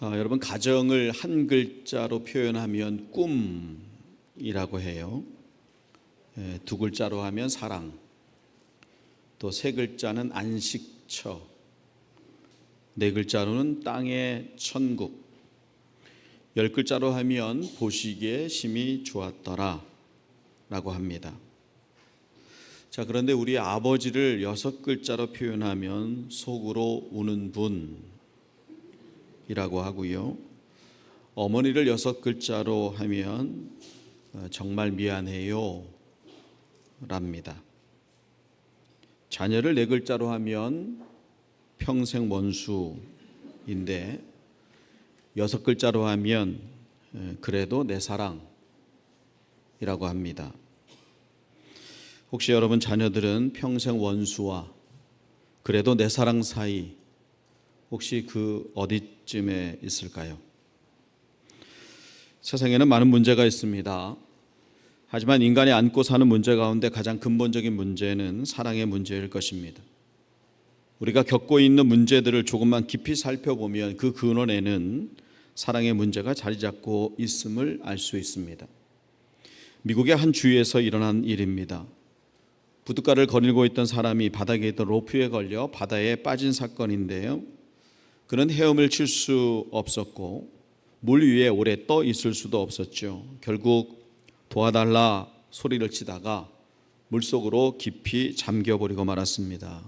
아, 여러분 가정을 한 글자로 표현하면 꿈이라고 해요. 예, 두 글자로 하면 사랑. 또 세 글자는 안식처. 네 글자로는 땅의 천국. 열 글자로 하면 보시기에 심히 좋았더라. 라고 합니다. 자, 그런데 우리 아버지를 여섯 글자로 표현하면 속으로 우는 분 이라고 하고요. 어머니를 여섯 글자로 하면 어, 정말 미안해요. 랍니다. 자녀를 네 글자로 하면 평생 원수인데 여섯 글자로 하면 에, 그래도 내 사랑이라고 합니다. 혹시 여러분 자녀들은 평생 원수와 그래도 내 사랑 사이 혹시 그 어디쯤에 있을까요? 세상에는 많은 문제가 있습니다. 하지만 인간이 안고 사는 문제 가운데 가장 근본적인 문제는 사랑의 문제일 것입니다. 우리가 겪고 있는 문제들을 조금만 깊이 살펴보면 그 근원에는 사랑의 문제가 자리 잡고 있음을 알 수 있습니다. 미국의 한 주에서 일어난 일입니다. 부둣가를 거닐고 있던 사람이 바닥에 있던 로프에 걸려 바다에 빠진 사건인데요. 그는 헤엄을 칠 수 없었고 물 위에 오래 떠 있을 수도 없었죠. 결국 도와달라 소리를 치다가 물속으로 깊이 잠겨버리고 말았습니다.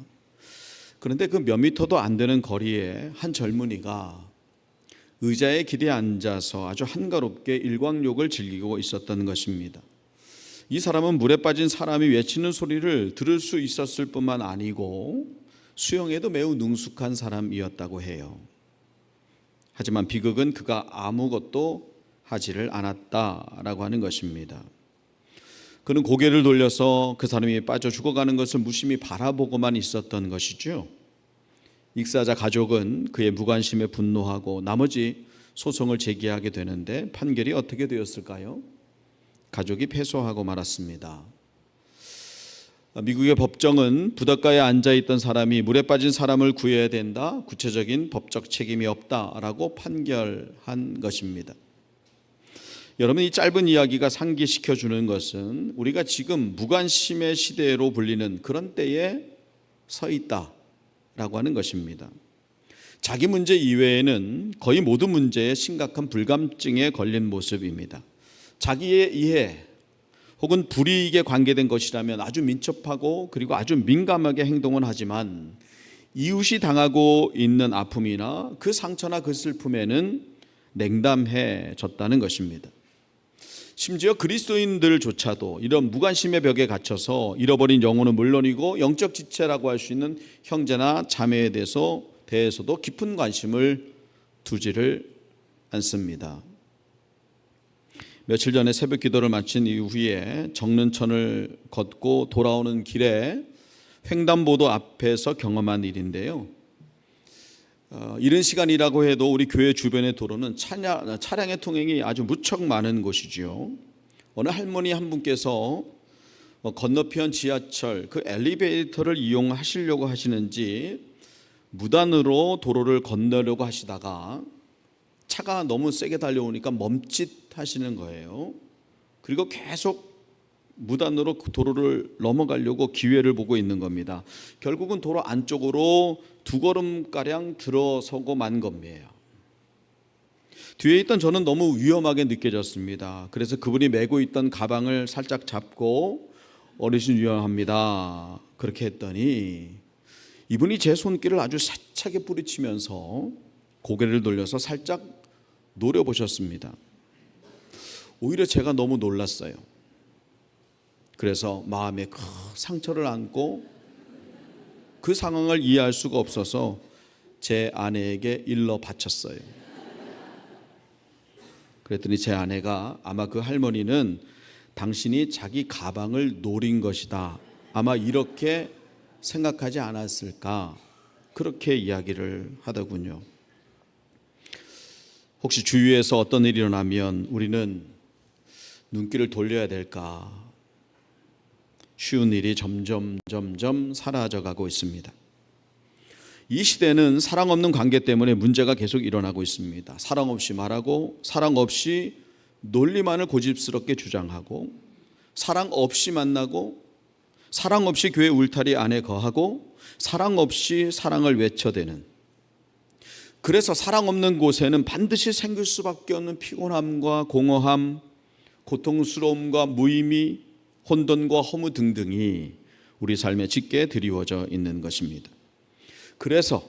그런데 그 몇 미터도 안 되는 거리에 한 젊은이가 의자에 기대 앉아서 아주 한가롭게 일광욕을 즐기고 있었던 것입니다. 이 사람은 물에 빠진 사람이 외치는 소리를 들을 수 있었을 뿐만 아니고 수영에도 매우 능숙한 사람이었다고 해요. 하지만 비극은 그가 아무것도 하지를 않았다라고 하는 것입니다. 그는 고개를 돌려서 그 사람이 빠져 죽어가는 것을 무심히 바라보고만 있었던 것이죠. 익사자 가족은 그의 무관심에 분노하고 나머지 소송을 제기하게 되는데 판결이 어떻게 되었을까요? 가족이 패소하고 말았습니다. 미국의 법정은 부둣가에 앉아 있던 사람이 물에 빠진 사람을 구해야 된다. 구체적인 법적 책임이 없다라고 판결한 것입니다. 여러분 이 짧은 이야기가 상기시켜 주는 것은 우리가 지금 무관심의 시대로 불리는 그런 때에 서 있다라고 하는 것입니다. 자기 문제 이외에는 거의 모든 문제에 심각한 불감증에 걸린 모습입니다. 자기의 이해 혹은 불이익에 관계된 것이라면 아주 민첩하고 그리고 아주 민감하게 행동은 하지만 이웃이 당하고 있는 아픔이나 그 상처나 그 슬픔에는 냉담해졌다는 것입니다. 심지어 그리스도인들조차도 이런 무관심의 벽에 갇혀서 잃어버린 영혼은 물론이고 영적 지체라고 할 수 있는 형제나 자매에 대해서 대해서도 깊은 관심을 두지를 않습니다. 며칠 전에 새벽 기도를 마친 이후에 정른천을 걷고 돌아오는 길에 횡단보도 앞에서 경험한 일인데요. 어, 이른 시간이라고 해도 우리 교회 주변의 도로는 차량, 차량의 통행이 아주 무척 많은 곳이지요. 어느 할머니 한 분께서 어, 건너편 지하철 그 엘리베이터를 이용하시려고 하시는지 무단으로 도로를 건너려고 하시다가 차가 너무 세게 달려오니까 멈칫 하시는 거예요. 그리고 계속 무단으로 그 도로를 넘어가려고 기회를 보고 있는 겁니다. 결국은 도로 안쪽으로 두 걸음 가량 들어서고 만 겁니다. 뒤에 있던 저는 너무 위험하게 느껴졌습니다. 그래서 그분이 메고 있던 가방을 살짝 잡고 어르신 위험합니다. 그렇게 했더니 이분이 제 손길을 아주 세차게 뿌리치면서 고개를 돌려서 살짝 노려보셨습니다. 오히려 제가 너무 놀랐어요. 그래서 마음에 큰 상처를 안고 그 상황을 이해할 수가 없어서 제 아내에게 일러 바쳤어요. 그랬더니 제 아내가 아마 그 할머니는 당신이 자기 가방을 노린 것이다. 아마 이렇게 생각하지 않았을까. 그렇게 이야기를 하더군요. 혹시 주위에서 어떤 일이 일어나면 우리는 눈길을 돌려야 될까? 쉬운 일이 점점 점점 사라져 가고 있습니다. 이 시대는 사랑 없는 관계 때문에 문제가 계속 일어나고 있습니다. 사랑 없이 말하고 사랑 없이 논리만을 고집스럽게 주장하고 사랑 없이 만나고 사랑 없이 교회 울타리 안에 거하고 사랑 없이 사랑을 외쳐대는 그래서 사랑 없는 곳에는 반드시 생길 수밖에 없는 피곤함과 공허함, 고통스러움과 무의미, 혼돈과 허무 등등이 우리 삶에 짙게 드리워져 있는 것입니다. 그래서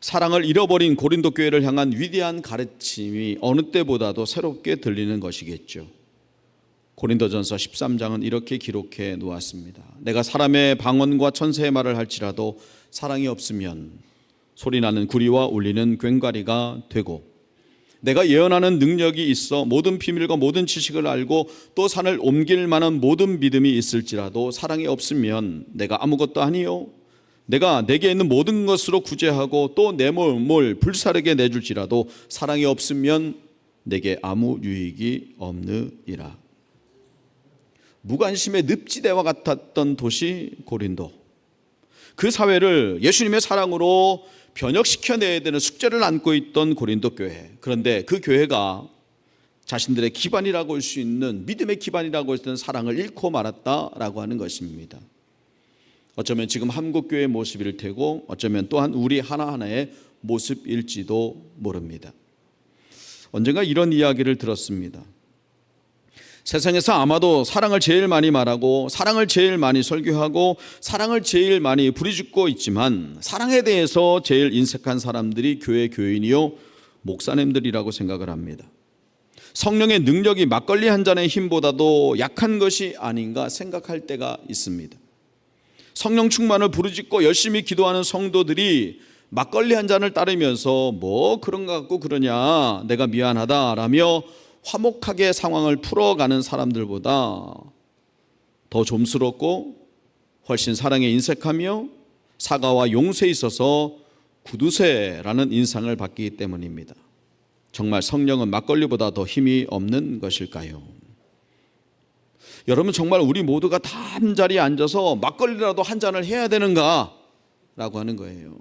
사랑을 잃어버린 고린도 교회를 향한 위대한 가르침이 어느 때보다도 새롭게 들리는 것이겠죠. 고린도전서 13장은 이렇게 기록해 놓았습니다. 내가 사람의 방언과 천사의 말을 할지라도 사랑이 없으면 소리 나는 구리와 울리는 괭과리가 되고 내가 예언하는 능력이 있어 모든 비밀과 모든 지식을 알고 또 산을 옮길 만한 모든 믿음이 있을지라도 사랑이 없으면 내가 아무것도 아니요 내가 내게 있는 모든 것으로 구제하고 또 내 몸을 불사르게 내줄지라도 사랑이 없으면 내게 아무 유익이 없느니라. 무관심의 늪지대와 같았던 도시 고린도. 그 사회를 예수님의 사랑으로 변혁시켜내야 되는 숙제를 안고 있던 고린도 교회. 그런데 그 교회가 자신들의 기반이라고 할 수 있는 믿음의 기반이라고 했던 사랑을 잃고 말았다라고 하는 것입니다. 어쩌면 지금 한국 교회의 모습일 테고 어쩌면 또한 우리 하나하나의 모습일지도 모릅니다. 언젠가 이런 이야기를 들었습니다. 세상에서 아마도 사랑을 제일 많이 말하고 사랑을 제일 많이 설교하고 사랑을 제일 많이 부리짖고 있지만 사랑에 대해서 제일 인색한 사람들이 교회 교인이요 목사님들이라고 생각을 합니다. 성령의 능력이 막걸리 한 잔의 힘보다도 약한 것이 아닌가 생각할 때가 있습니다. 성령 충만을 부르짖고 열심히 기도하는 성도들이 막걸리 한 잔을 따르면서 뭐 그런 거 갖고 그러냐 내가 미안하다라며 화목하게 상황을 풀어가는 사람들보다 더 좀스럽고 훨씬 사랑에 인색하며 사과와 용서에 있어서 구두쇠라는 인상을 받기 때문입니다. 정말 성령은 막걸리보다 더 힘이 없는 것일까요? 여러분 정말 우리 모두가 다 한 자리에 앉아서 막걸리라도 한 잔을 해야 되는가? 라고 하는 거예요.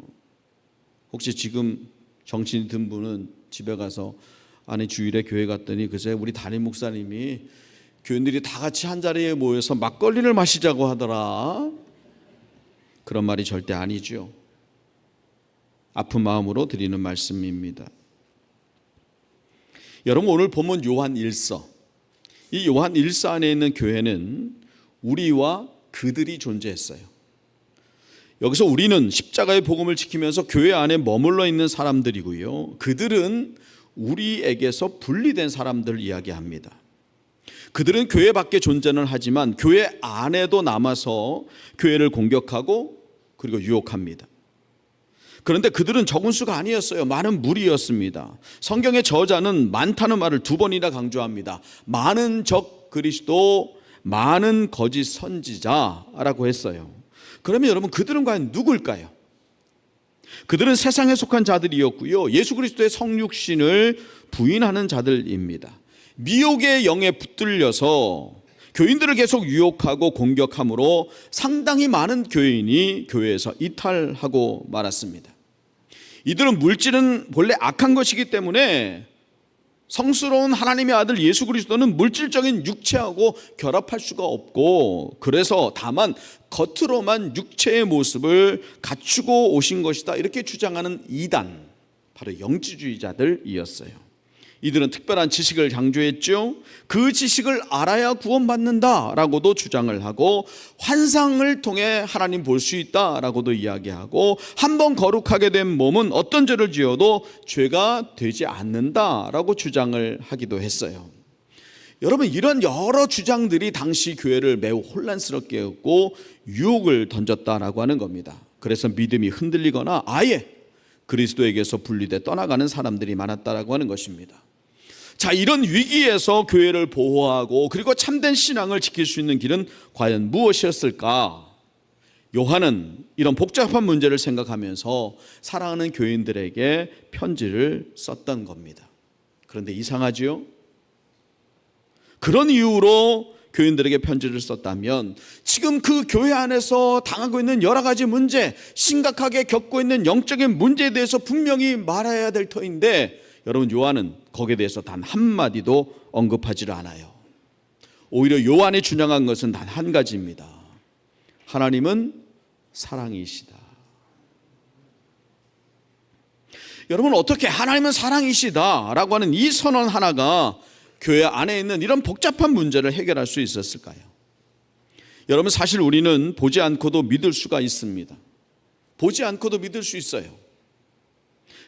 혹시 지금 정신이 든 분은 집에 가서 아니 주일에 교회 갔더니 그새 우리 담임 목사님이 교인들이 다 같이 한 자리에 모여서 막걸리를 마시자고 하더라. 그런 말이 절대 아니죠. 아픈 마음으로 드리는 말씀입니다. 여러분 오늘 본문 요한 1서 이 요한 1서 안에 있는 교회는 우리와 그들이 존재했어요. 여기서 우리는 십자가의 복음을 지키면서 교회 안에 머물러 있는 사람들이고요. 그들은 우리에게서 분리된 사람들을 이야기합니다. 그들은 교회 밖에 존재는 하지만 교회 안에도 남아서 교회를 공격하고 그리고 유혹합니다. 그런데 그들은 적은 수가 아니었어요. 많은 무리였습니다. 성경의 저자는 많다는 말을 두 번이나 강조합니다. 많은 적 그리스도, 많은 거짓 선지자라고 했어요. 그러면 여러분 그들은 과연 누굴까요? 그들은 세상에 속한 자들이었고요. 예수 그리스도의 성육신을 부인하는 자들입니다. 미혹의 영에 붙들려서 교인들을 계속 유혹하고 공격함으로 상당히 많은 교인이 교회에서 이탈하고 말았습니다. 이들은 물질은 본래 악한 것이기 때문에 성스러운 하나님의 아들 예수 그리스도는 물질적인 육체하고 결합할 수가 없고 그래서 다만 겉으로만 육체의 모습을 갖추고 오신 것이다 이렇게 주장하는 이단 바로 영지주의자들이었어요. 이들은 특별한 지식을 강조했죠. 그 지식을 알아야 구원받는다라고도 주장을 하고 환상을 통해 하나님 볼 수 있다라고도 이야기하고 한 번 거룩하게 된 몸은 어떤 죄를 지어도 죄가 되지 않는다라고 주장을 하기도 했어요. 여러분 이런 여러 주장들이 당시 교회를 매우 혼란스럽게 했고 유혹을 던졌다라고 하는 겁니다. 그래서 믿음이 흔들리거나 아예 그리스도에게서 분리돼 떠나가는 사람들이 많았다라고 하는 것입니다. 자, 이런 위기에서 교회를 보호하고 그리고 참된 신앙을 지킬 수 있는 길은 과연 무엇이었을까? 요한은 이런 복잡한 문제를 생각하면서 사랑하는 교인들에게 편지를 썼던 겁니다. 그런데 이상하지요? 그런 이유로 교인들에게 편지를 썼다면 지금 그 교회 안에서 당하고 있는 여러 가지 문제, 심각하게 겪고 있는 영적인 문제에 대해서 분명히 말해야 될 터인데 여러분 요한은 거기에 대해서 단 한마디도 언급하지를 않아요. 오히려 요한이 주장한 것은 단 한 가지입니다. 하나님은 사랑이시다. 여러분 어떻게 하나님은 사랑이시다라고 하는 이 선언 하나가 교회 안에 있는 이런 복잡한 문제를 해결할 수 있었을까요? 여러분 사실 우리는 보지 않고도 믿을 수가 있습니다. 보지 않고도 믿을 수 있어요.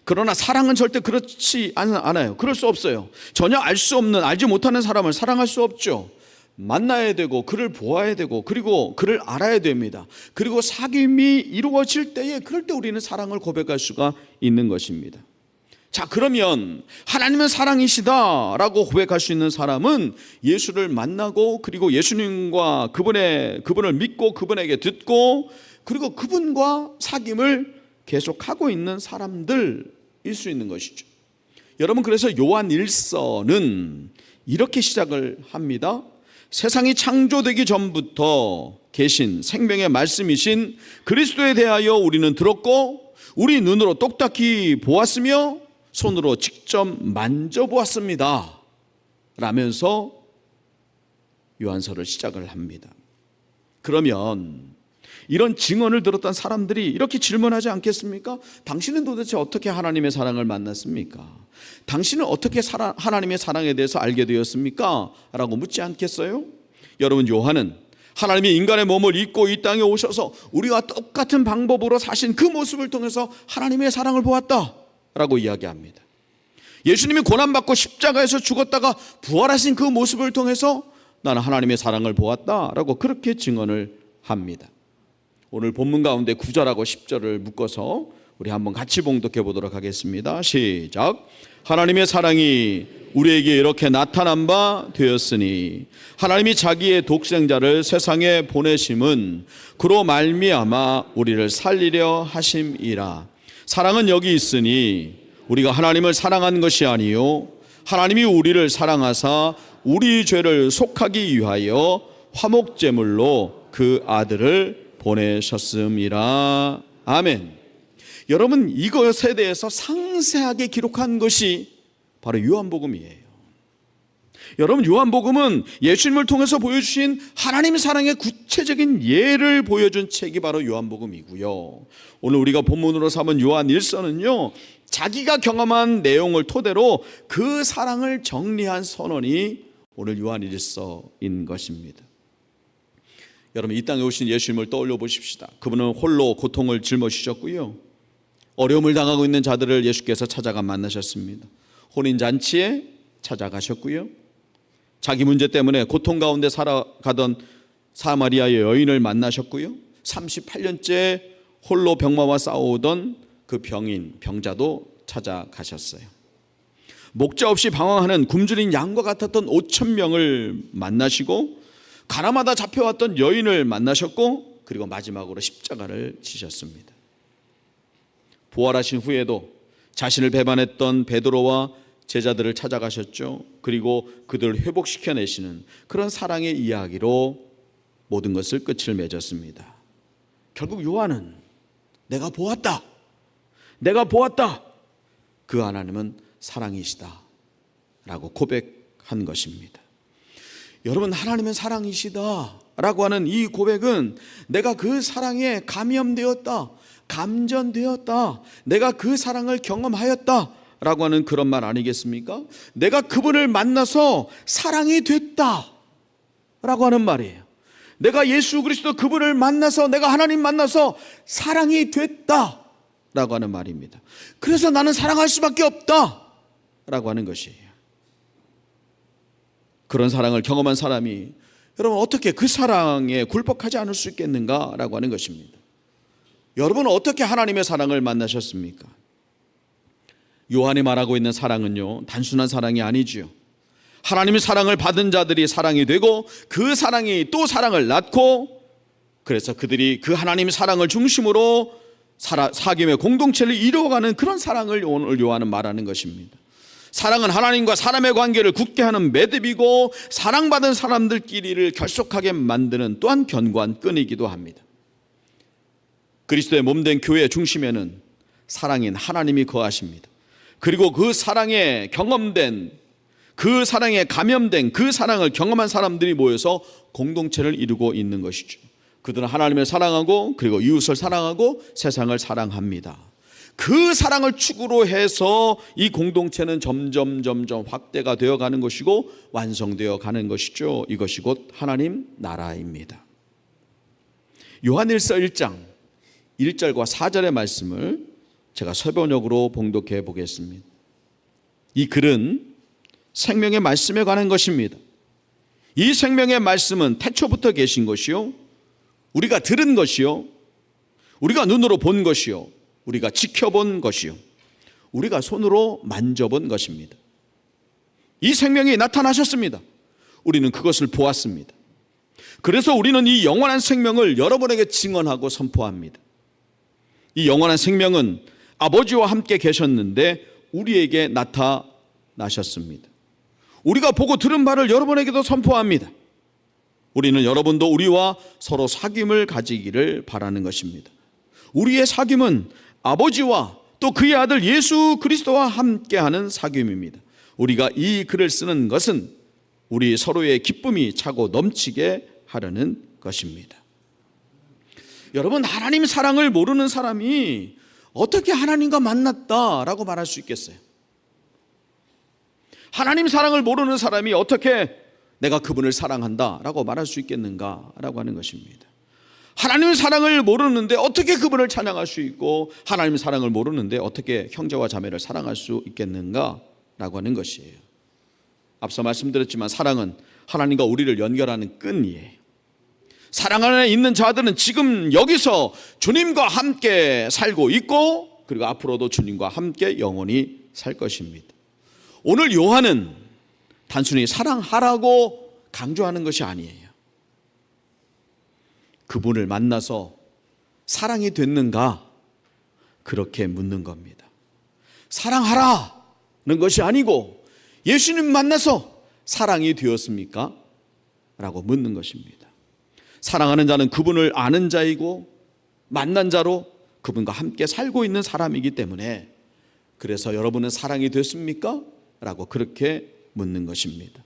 그러나 사랑은 절대 그렇지 않- 않아요. 그럴 수 없어요. 전혀 알 수 없는 알지 못하는 사람을 사랑할 수 없죠. 만나야 되고 그를 보아야 되고 그리고 그를 알아야 됩니다. 그리고 사귐이 이루어질 때에 그럴 때 우리는 사랑을 고백할 수가 있는 것입니다. 자, 그러면 하나님은 사랑이시다라고 고백할 수 있는 사람은 예수를 만나고 그리고 예수님과 그분의 그분을 믿고 그분에게 듣고 그리고 그분과 사귐을 계속하고 있는 사람들일 수 있는 것이죠. 여러분 그래서 요한 일서는 이렇게 시작을 합니다. 세상이 창조되기 전부터 계신 생명의 말씀이신 그리스도에 대하여 우리는 들었고 우리 눈으로 똑딱히 보았으며 손으로 직접 만져보았습니다. 라면서 요한서를 시작을 합니다. 그러면 이런 증언을 들었던 사람들이 이렇게 질문하지 않겠습니까? 당신은 도대체 어떻게 하나님의 사랑을 만났습니까? 당신은 어떻게 사랑- 하나님의 사랑에 대해서 알게 되었습니까? 라고 묻지 않겠어요? 여러분, 요한은 하나님이 인간의 몸을 입고 이 땅에 오셔서 우리와 똑같은 방법으로 사신 그 모습을 통해서 하나님의 사랑을 보았다. 라고 이야기합니다. 예수님이 고난받고 십자가에서 죽었다가 부활하신 그 모습을 통해서 나는 하나님의 사랑을 보았다. 라고 그렇게 증언을 합니다. 오늘 본문 가운데 9절하고 10절을 묶어서 우리 한번 같이 봉독해 보도록 하겠습니다. 시작. 하나님의 사랑이 우리에게 이렇게 나타난 바 되었으니 하나님이 자기의 독생자를 세상에 보내심은 그로 말미암아 우리를 살리려 하심이라. 사랑은 여기 있으니 우리가 하나님을 사랑한 것이 아니요 하나님이 우리를 사랑하사 우리 죄를 속하기 위하여 화목제물로 그 아들을 보내셨음이라. 아멘. 여러분 이것에 대해서 상세하게 기록한 것이 바로 요한복음이에요. 여러분 요한복음은 예수님을 통해서 보여주신 하나님의 사랑의 구체적인 예를 보여준 책이 바로 요한복음이고요. 오늘 우리가 본문으로 삼은 요한 1서는요. 자기가 경험한 내용을 토대로 그 사랑을 정리한 선언이 오늘 요한 1서인 것입니다. 여러분 이 땅에 오신 예수님을 떠올려 보십시다. 그분은 홀로 고통을 짊어지셨고요. 어려움을 당하고 있는 자들을 예수께서 찾아가 만나셨습니다. 혼인 잔치에 찾아가셨고요. 자기 문제 때문에 고통 가운데 살아가던 사마리아의 여인을 만나셨고요. 38년째 홀로 병마와 싸우던 그 병인 병자도 찾아가셨어요. 목자 없이 방황하는 굶주린 양과 같았던 5천 명을 만나시고 가나마다 잡혀왔던 여인을 만나셨고 그리고 마지막으로 십자가를 지셨습니다. 부활하신 후에도 자신을 배반했던 베드로와 제자들을 찾아가셨죠. 그리고 그들을 회복시켜 내시는 그런 사랑의 이야기로 모든 것을 끝을 맺었습니다. 결국 요한은 내가 보았다. 내가 보았다. 그 하나님은 사랑이시다. 라고 고백한 것입니다. 여러분, 하나님은 사랑이시다. 라고 하는 이 고백은 내가 그 사랑에 감염되었다. 감전되었다. 내가 그 사랑을 경험하였다. 라고 하는 그런 말 아니겠습니까? 내가 그분을 만나서 사랑이 됐다. 라고 하는 말이에요. 내가 예수 그리스도 그분을 만나서 내가 하나님 만나서 사랑이 됐다. 라고 하는 말입니다. 그래서 나는 사랑할 수밖에 없다. 라고 하는 것이에요. 그런 사랑을 경험한 사람이 여러분 어떻게 그 사랑에 굴복하지 않을 수 있겠는가라고 하는 것입니다. 여러분은 어떻게 하나님의 사랑을 만나셨습니까? 요한이 말하고 있는 사랑은요 단순한 사랑이 아니지요. 하나님의 사랑을 받은 자들이 사랑이 되고 그 사랑이 또 사랑을 낳고 그래서 그들이 그 하나님의 사랑을 중심으로 사귐의 공동체를 이루어가는 그런 사랑을 오늘 요한은 말하는 것입니다. 사랑은 하나님과 사람의 관계를 굳게 하는 매듭이고 사랑받은 사람들끼리를 결속하게 만드는 또한 견고한 끈이기도 합니다. 그리스도의 몸된 교회의 중심에는 사랑인 하나님이 거하십니다. 그리고 그 사랑에 경험된 그 사랑에 감염된 그 사랑을 경험한 사람들이 모여서 공동체를 이루고 있는 것이죠. 그들은 하나님을 사랑하고 그리고 이웃을 사랑하고 세상을 사랑합니다. 그 사랑을 축으로 해서 이 공동체는 점점 점점 확대가 되어 가는 것이고 완성되어 가는 것이죠. 이것이 곧 하나님 나라입니다. 요한일서 1장 1절과 4절의 말씀을 제가 서번역으로 봉독해 보겠습니다. 이 글은 생명의 말씀에 관한 것입니다. 이 생명의 말씀은 태초부터 계신 것이요. 우리가 들은 것이요. 우리가 눈으로 본 것이요. 우리가 지켜본 것이요. 우리가 손으로 만져본 것입니다. 이 생명이 나타나셨습니다. 우리는 그것을 보았습니다. 그래서 우리는 이 영원한 생명을 여러분에게 증언하고 선포합니다. 이 영원한 생명은 아버지와 함께 계셨는데 우리에게 나타나셨습니다. 우리가 보고 들은 바를 여러분에게도 선포합니다. 우리는 여러분도 우리와 서로 사귐을 가지기를 바라는 것입니다. 우리의 사귐은 아버지와 또 그의 아들 예수 그리스도와 함께하는 사귐입니다. 우리가 이 글을 쓰는 것은 우리 서로의 기쁨이 차고 넘치게 하려는 것입니다. 여러분 하나님 사랑을 모르는 사람이 어떻게 하나님과 만났다라고 말할 수 있겠어요? 하나님 사랑을 모르는 사람이 어떻게 내가 그분을 사랑한다라고 말할 수 있겠는가라고 하는 것입니다. 하나님의 사랑을 모르는데 어떻게 그분을 찬양할 수 있고 하나님의 사랑을 모르는데 어떻게 형제와 자매를 사랑할 수 있겠는가라고 하는 것이에요. 앞서 말씀드렸지만 사랑은 하나님과 우리를 연결하는 끈이에요. 사랑 안에 있는 자들은 지금 여기서 주님과 함께 살고 있고 그리고 앞으로도 주님과 함께 영원히 살 것입니다. 오늘 요한은 단순히 사랑하라고 강조하는 것이 아니에요. 그분을 만나서 사랑이 됐는가? 그렇게 묻는 겁니다. 사랑하라는 것이 아니고 예수님 만나서 사랑이 되었습니까? 라고 묻는 것입니다. 사랑하는 자는 그분을 아는 자이고 만난 자로 그분과 함께 살고 있는 사람이기 때문에 그래서 여러분은 사랑이 됐습니까? 라고 그렇게 묻는 것입니다.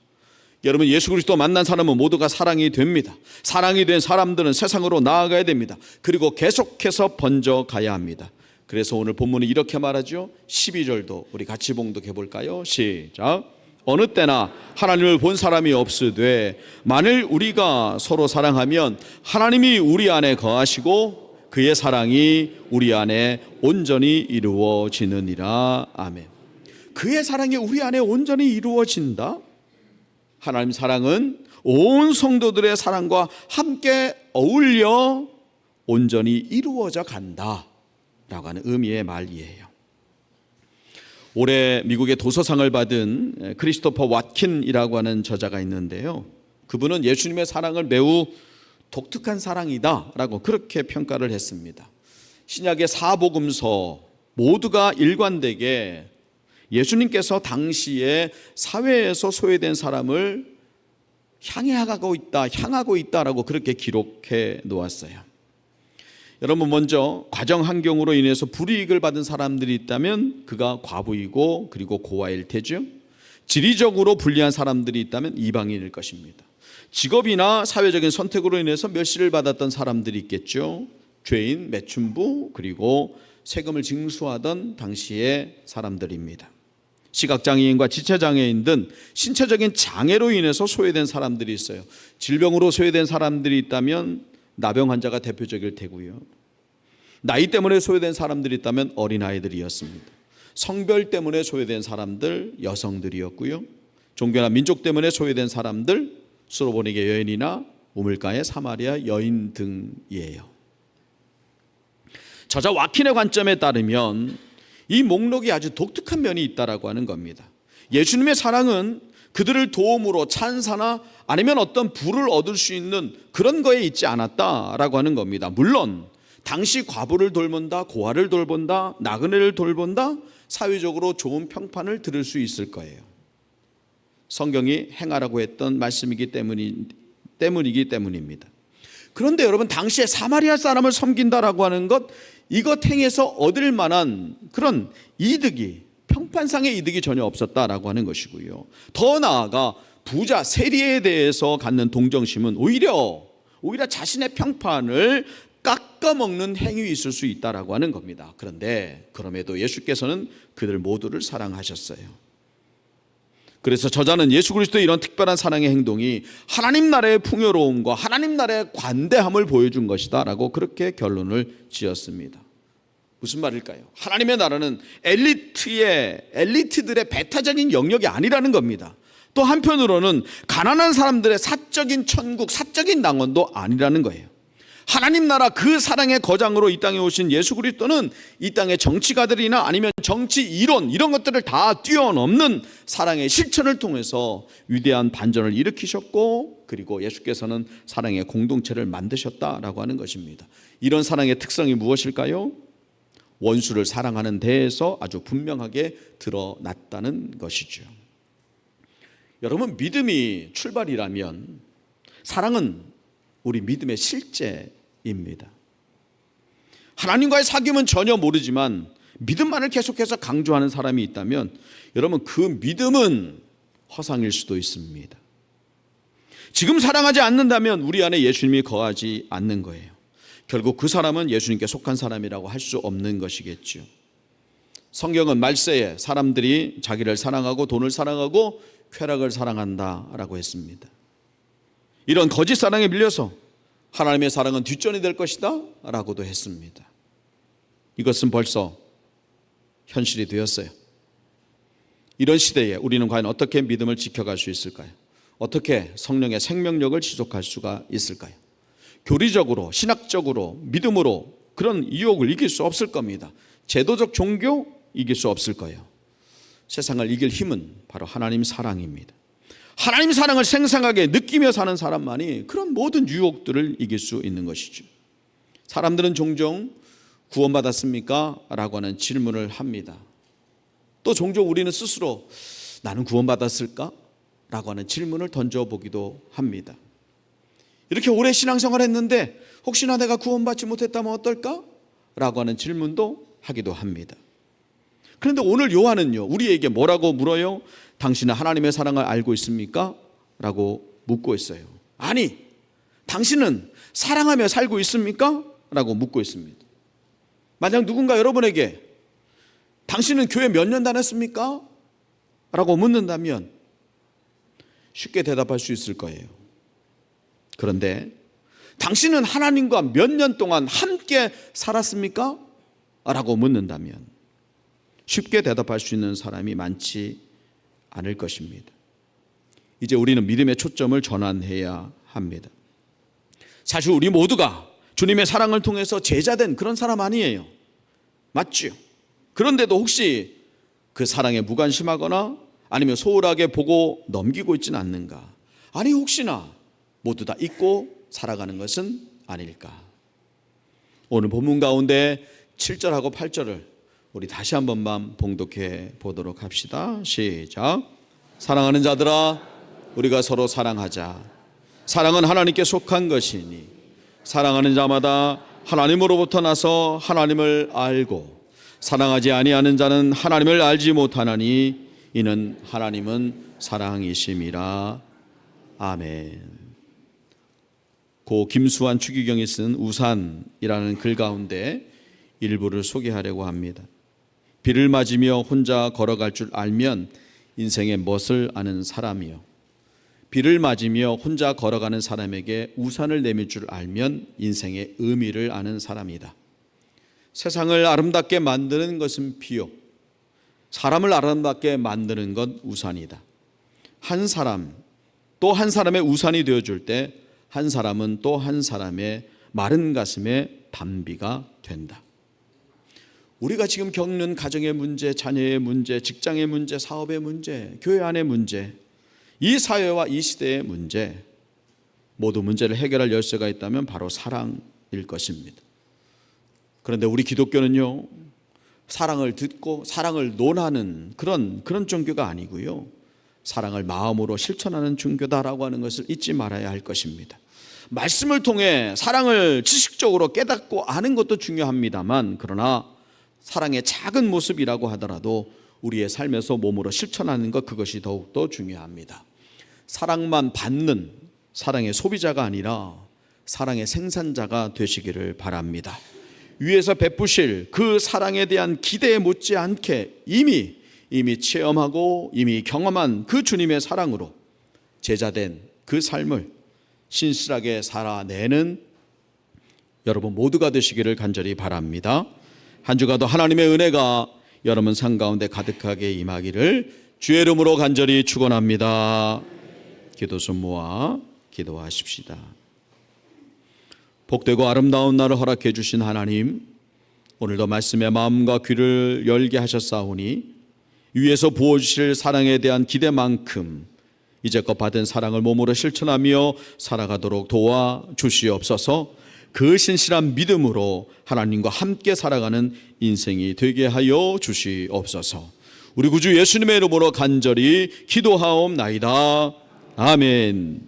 여러분 예수 그리스도 만난 사람은 모두가 사랑이 됩니다. 사랑이 된 사람들은 세상으로 나아가야 됩니다. 그리고 계속해서 번져 가야 합니다. 그래서 오늘 본문이 이렇게 말하죠. 12절도 우리 같이 봉독해 볼까요? 시작. 어느 때나 하나님을 본 사람이 없으되 만일 우리가 서로 사랑하면 하나님이 우리 안에 거하시고 그의 사랑이 우리 안에 온전히 이루어지느니라. 아멘. 그의 사랑이 우리 안에 온전히 이루어진다. 하나님 사랑은 온 성도들의 사랑과 함께 어울려 온전히 이루어져 간다. 라고 하는 의미의 말이에요. 올해 미국의 도서상을 받은 크리스토퍼 왓킨이라고 하는 저자가 있는데요. 그분은 예수님의 사랑을 매우 독특한 사랑이다 라고 그렇게 평가를 했습니다. 신약의 사복음서 모두가 일관되게 예수님께서 당시에 사회에서 소외된 사람을 향해 가고 있다, 향하고 있다라고 그렇게 기록해 놓았어요. 여러분 먼저 과정 환경으로 인해서 불이익을 받은 사람들이 있다면 그가 과부이고 그리고 고아일 테죠. 지리적으로 불리한 사람들이 있다면 이방인일 것입니다. 직업이나 사회적인 선택으로 인해서 멸시를 받았던 사람들이 있겠죠. 죄인, 매춘부 그리고 세금을 징수하던 당시의 사람들입니다. 시각장애인과 지체장애인 등 신체적인 장애로 인해서 소외된 사람들이 있어요. 질병으로 소외된 사람들이 있다면 나병 환자가 대표적일 테고요. 나이 때문에 소외된 사람들이 있다면 어린아이들이었습니다. 성별 때문에 소외된 사람들 여성들이었고요. 종교나 민족 때문에 소외된 사람들 수로보니게 여인이나 우물가의 사마리아 여인 등이에요. 저자 와킨의 관점에 따르면 이 목록이 아주 독특한 면이 있다라고 하는 겁니다. 예수님의 사랑은 그들을 도움으로 찬사나 아니면 어떤 부를 얻을 수 있는 그런 거에 있지 않았다라고 하는 겁니다. 물론 당시 과부를 돌본다, 고아를 돌본다, 나그네를 돌본다, 사회적으로 좋은 평판을 들을 수 있을 거예요. 성경이 행하라고 했던 말씀이기 때문이, 때문이기 때문입니다. 그런데 여러분 당시에 사마리아 사람을 섬긴다라고 하는 것 이것 행해서 얻을 만한 그런 이득이 평판상의 이득이 전혀 없었다라고 하는 것이고요. 더 나아가 부자 세리에 대해서 갖는 동정심은 오히려 오히려 자신의 평판을 깎아먹는 행위 있을 수 있다라고 하는 겁니다. 그런데 그럼에도 예수께서는 그들 모두를 사랑하셨어요. 그래서 저자는 예수 그리스도의 이런 특별한 사랑의 행동이 하나님 나라의 풍요로움과 하나님 나라의 관대함을 보여준 것이다라고 그렇게 결론을 지었습니다. 무슨 말일까요? 하나님의 나라는 엘리트의 엘리트들의 배타적인 영역이 아니라는 겁니다. 또 한편으로는 가난한 사람들의 사적인 천국, 사적인 낙원도 아니라는 거예요. 하나님 나라 그 사랑의 거장으로 이 땅에 오신 예수 그리스도는 이 땅의 정치가들이나 아니면 정치 이론 이런 것들을 다 뛰어넘는 사랑의 실천을 통해서 위대한 반전을 일으키셨고 그리고 예수께서는 사랑의 공동체를 만드셨다라고 하는 것입니다. 이런 사랑의 특성이 무엇일까요? 원수를 사랑하는 데에서 아주 분명하게 드러났다는 것이죠. 여러분 믿음이 출발이라면 사랑은 우리 믿음의 실제입니다. 하나님과의 사귐은 전혀 모르지만 믿음만을 계속해서 강조하는 사람이 있다면 여러분 그 믿음은 허상일 수도 있습니다. 지금 사랑하지 않는다면 우리 안에 예수님이 거하지 않는 거예요. 결국 그 사람은 예수님께 속한 사람이라고 할 수 없는 것이겠죠. 성경은 말세에 사람들이 자기를 사랑하고 돈을 사랑하고 쾌락을 사랑한다라고 했습니다. 이런 거짓 사랑에 밀려서 하나님의 사랑은 뒷전이 될 것이다 라고도 했습니다. 이것은 벌써 현실이 되었어요. 이런 시대에 우리는 과연 어떻게 믿음을 지켜갈 수 있을까요? 어떻게 성령의 생명력을 지속할 수가 있을까요? 교리적으로, 신학적으로, 믿음으로 그런 유혹을 이길 수 없을 겁니다. 제도적 종교 이길 수 없을 거예요. 세상을 이길 힘은 바로 하나님 사랑입니다. 하나님 사랑을 생생하게 느끼며 사는 사람만이 그런 모든 유혹들을 이길 수 있는 것이죠. 사람들은 종종 구원받았습니까? 라고 하는 질문을 합니다. 또 종종 우리는 스스로 나는 구원받았을까? 라고 하는 질문을 던져보기도 합니다. 이렇게 오래 신앙생활 했는데 혹시나 내가 구원받지 못했다면 어떨까? 라고 하는 질문도 하기도 합니다. 그런데 오늘 요한은요, 우리에게 뭐라고 물어요? 당신은 하나님의 사랑을 알고 있습니까? 라고 묻고 있어요. 아니, 당신은 사랑하며 살고 있습니까? 라고 묻고 있습니다. 만약 누군가 여러분에게 당신은 교회 몇 년 다녔습니까? 라고 묻는다면 쉽게 대답할 수 있을 거예요. 그런데 당신은 하나님과 몇 년 동안 함께 살았습니까? 라고 묻는다면 쉽게 대답할 수 있는 사람이 많지 않을 것입니다. 이제 우리는 믿음의 초점을 전환해야 합니다. 사실 우리 모두가 주님의 사랑을 통해서 제자된 그런 사람 아니에요. 맞죠? 그런데도 혹시 그 사랑에 무관심하거나 아니면 소홀하게 보고 넘기고 있지는 않는가? 아니 혹시나 모두 다 잊고 살아가는 것은 아닐까? 오늘 본문 가운데 7절하고 8절을 우리 다시 한 번만 봉독해 보도록 합시다. 시작. 사랑하는 자들아, 우리가 서로 사랑하자. 사랑은 하나님께 속한 것이니 사랑하는 자마다 하나님으로부터 나서 하나님을 알고 사랑하지 아니하는 자는 하나님을 알지 못하나니 이는 하나님은 사랑이심이라. 아멘. 고 김수환 추기경이 쓴 우산이라는 글 가운데 일부를 소개하려고 합니다. 비를 맞으며 혼자 걸어갈 줄 알면 인생의 멋을 아는 사람이요. 비를 맞으며 혼자 걸어가는 사람에게 우산을 내밀 줄 알면 인생의 의미를 아는 사람이다. 세상을 아름답게 만드는 것은 비요. 사람을 아름답게 만드는 것 우산이다. 한 사람, 또 한 사람의 우산이 되어줄 때 한 사람은 또 한 사람의 마른 가슴에 담비가 된다. 우리가 지금 겪는 가정의 문제, 자녀의 문제, 직장의 문제, 사업의 문제, 교회 안의 문제, 이 사회와 이 시대의 문제, 모두 문제를 해결할 열쇠가 있다면 바로 사랑일 것입니다. 그런데 우리 기독교는요, 사랑을 듣고 사랑을 논하는 그런 그런 종교가 아니고요. 사랑을 마음으로 실천하는 종교다라고 하는 것을 잊지 말아야 할 것입니다. 말씀을 통해 사랑을 지식적으로 깨닫고 아는 것도 중요합니다만 그러나 사랑의 작은 모습이라고 하더라도 우리의 삶에서 몸으로 실천하는 것 그것이 더욱더 중요합니다. 사랑만 받는 사랑의 소비자가 아니라 사랑의 생산자가 되시기를 바랍니다. 위에서 베푸실 그 사랑에 대한 기대에 못지 않게 이미 이미 체험하고 이미 경험한 그 주님의 사랑으로 제자된 그 삶을 신실하게 살아내는 여러분 모두가 되시기를 간절히 바랍니다. 한 주가도 하나님의 은혜가 여러분 삶 가운데 가득하게 임하기를 주의 이름으로 간절히 축원합니다. 기도 손 모아 기도하십시다. 복되고 아름다운 날을 허락해 주신 하나님 오늘도 말씀의 마음과 귀를 열게 하셨사오니 위에서 부어 주실 사랑에 대한 기대만큼 이제껏 받은 사랑을 몸으로 실천하며 살아가도록 도와 주시옵소서 그 신실한 믿음으로 하나님과 함께 살아가는 인생이 되게 하여 주시옵소서 우리 구주 예수님의 이름으로 간절히 기도하옵나이다. 아멘.